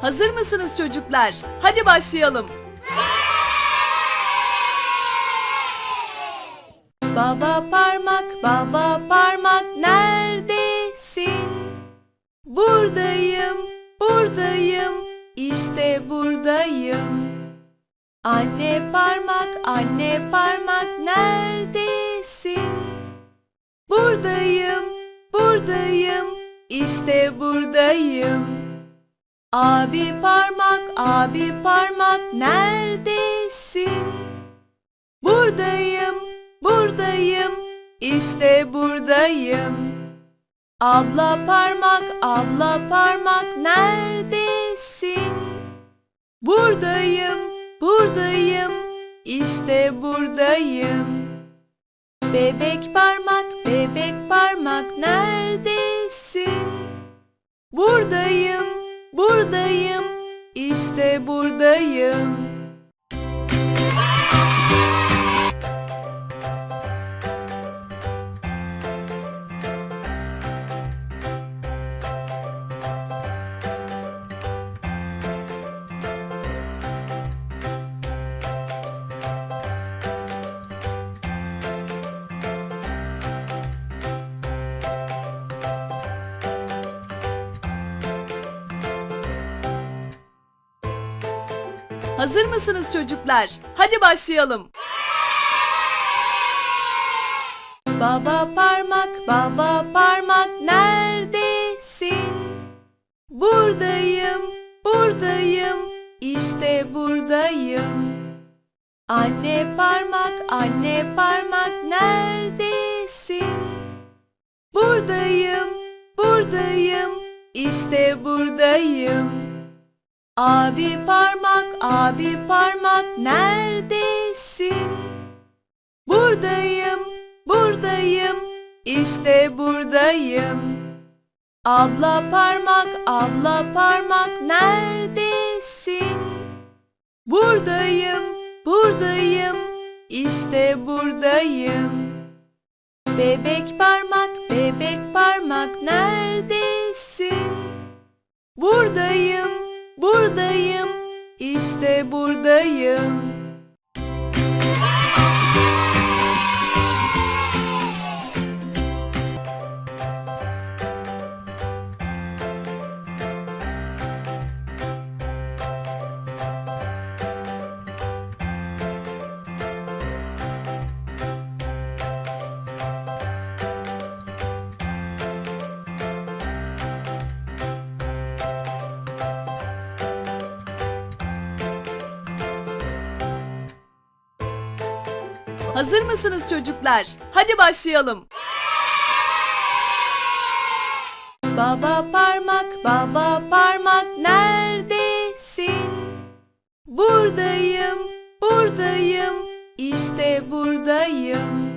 Hazır mısınız çocuklar? Hadi başlayalım. Baba parmak, baba parmak neredesin? Buradayım, buradayım, işte buradayım. Anne parmak, anne parmak neredesin? Buradayım, buradayım, işte buradayım. Abi parmak, abi parmak neredesin? Buradayım, buradayım, işte buradayım. Abla parmak, abla parmak neredesin? Buradayım, buradayım, işte buradayım. Bebek parmak, bebek parmak neredesin? Buradayım, buradayım, işte buradayım. Hazır mısınız çocuklar? Hadi başlayalım. Baba parmak, baba parmak neredesin? Buradayım, buradayım, işte buradayım. Anne parmak, anne parmak neredesin? Buradayım, buradayım, işte buradayım. Abi parmak, abi parmak neredesin? Buradayım, buradayım, işte buradayım. Abla parmak, abla parmak neredesin? Buradayım, buradayım, işte buradayım. Bebek parmak, bebek parmak neredesin? Buradayım, buradayım, işte buradayım. Hazır mısınız çocuklar? Hadi başlayalım. Baba parmak, baba parmak neredesin? Buradayım, buradayım, işte buradayım.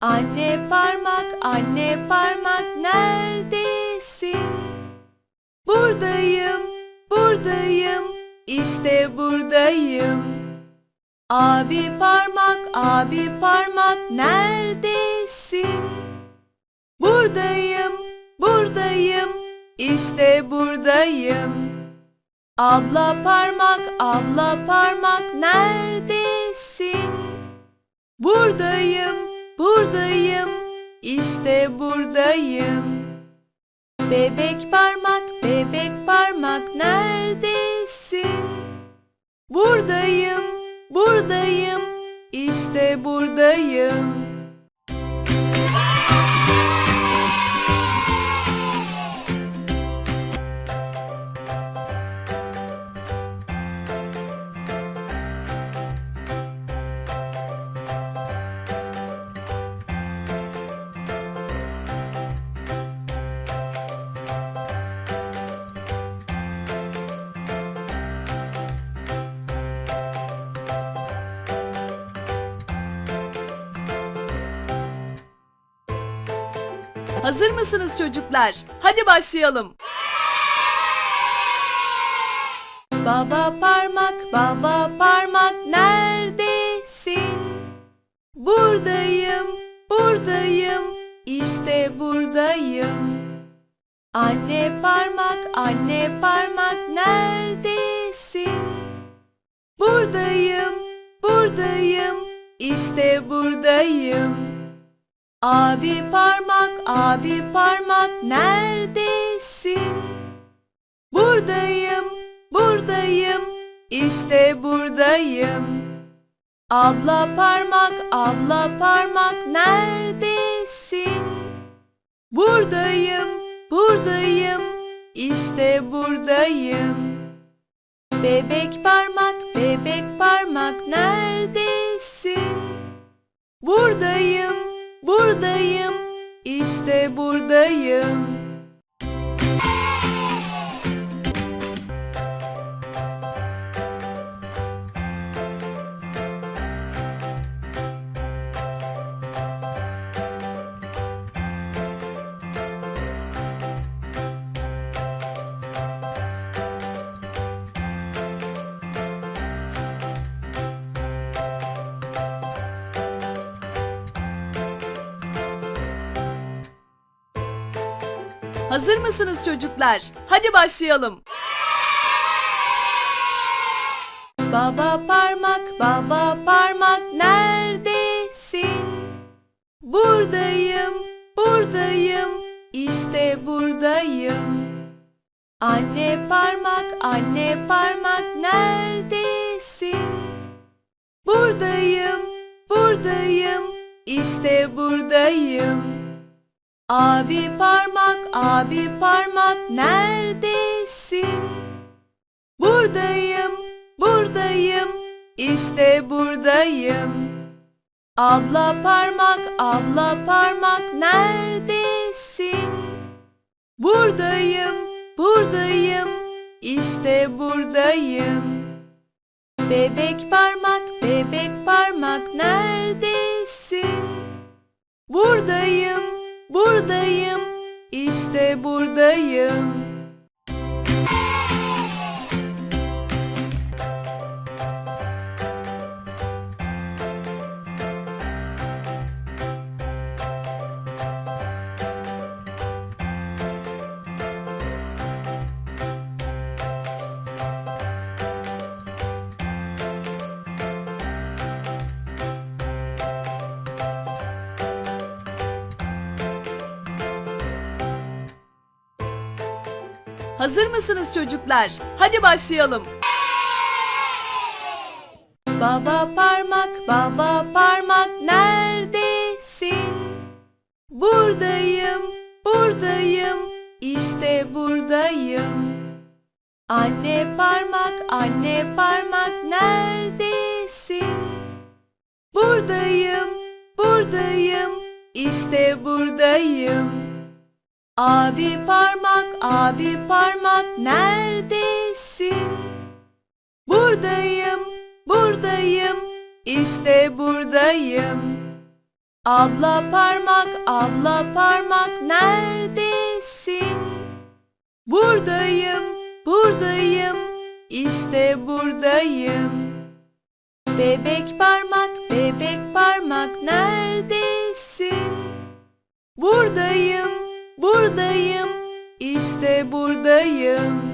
Anne parmak, anne parmak neredesin? Buradayım, buradayım, işte buradayım. Abi parmak, abi parmak neredesin? Buradayım, buradayım, işte buradayım. Abla parmak, abla parmak neredesin? Buradayım, buradayım, işte buradayım. Bebek parmak, bebek parmak neredesin? Buradayım, işte buradayım. Hazır mısınız çocuklar? Hadi başlayalım. Baba parmak, baba parmak neredesin? Buradayım, buradayım, işte buradayım. Anne parmak, anne parmak neredesin? Buradayım, buradayım, işte buradayım. Abi parmak, abi parmak neredesin? Buradayım, buradayım, işte buradayım. Abla parmak, abla parmak neredesin? Buradayım, buradayım, işte buradayım. Bebek parmak, bebek parmak neredesin? Buradayım, buradayım, işte buradayım. Hazır mısınız çocuklar? Hadi başlayalım. Baba parmak, baba parmak neredesin? Buradayım, buradayım, işte buradayım. Anne parmak, anne parmak neredesin? Buradayım, buradayım, işte buradayım. Abi parmak, abi parmak neredesin? Buradayım, buradayım, işte buradayım. Abla parmak, abla parmak neredesin? Buradayım, buradayım, işte buradayım. Bebek parmak, bebek parmak neredesin? Buradayım, işte buradayım. Hazır mısınız çocuklar? Hadi başlayalım. Baba parmak, baba parmak neredesin? Buradayım, buradayım, işte buradayım. Anne parmak, anne parmak neredesin? Buradayım, buradayım, işte buradayım. Abi parmak, abi parmak neredesin? Buradayım, buradayım, işte buradayım. Abla parmak, abla parmak neredesin? Buradayım, buradayım, işte buradayım. Bebek parmak, bebek parmak neredesin? Buradayım, buradayım, işte buradayım.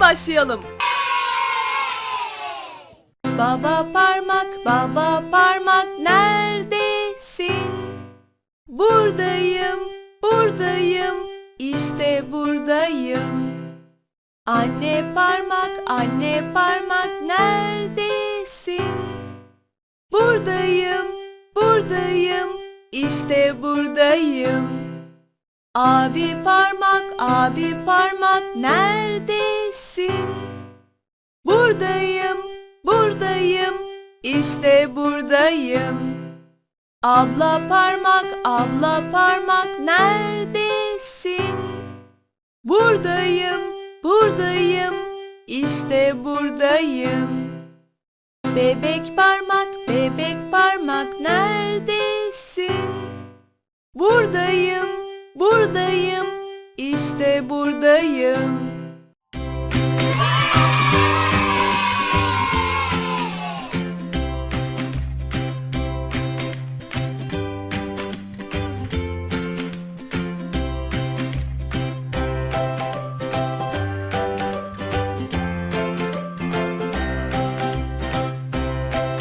Başlayalım. Baba parmak, baba parmak neredesin? Buradayım, buradayım, işte buradayım. Anne parmak, anne parmak neredesin? Buradayım, buradayım, işte buradayım. Abi parmak, abi parmak neredesin? Buradayım, buradayım, işte buradayım. Abla parmak, abla parmak neredesin? Buradayım, buradayım, işte buradayım. Bebek parmak, bebek parmak neredesin? Buradayım, buradayım, işte buradayım.